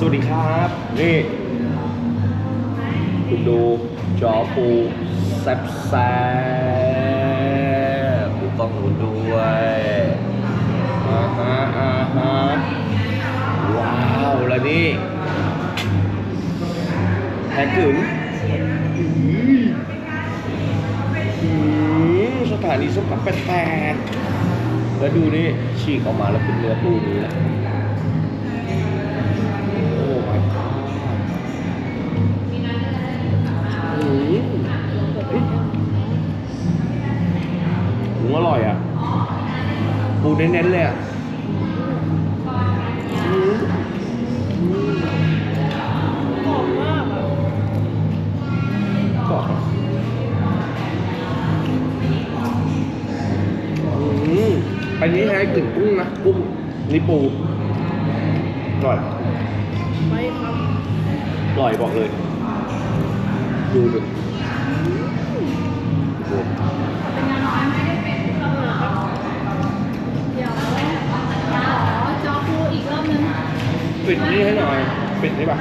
สวัสดีครับ นี่ คุณดูจอปูแซ่บแซ่บดูกล้องคุณด้วยอ่าฮะอ่าฮะว้าวแล้วนี่แพ็กถึงอืมสถานีส้มตำแปลกๆแล้วดูนี่ฉีกออกมาแล้วเป็นเนื้อปูนี้นะ อร่อยอะ ปูเน้นๆเลยอะอืมหอมมากอะกรอบอะอืมอันนี้ให้กลิ่นกุ้งนะกุ้งนี่ปูอร่อยไม่ครับอร่อยบอกเลย ดูดิโอ้เดี๋ยวขอจอ ปิดนี่ให้หน่อย ปิดนี่ป่ะ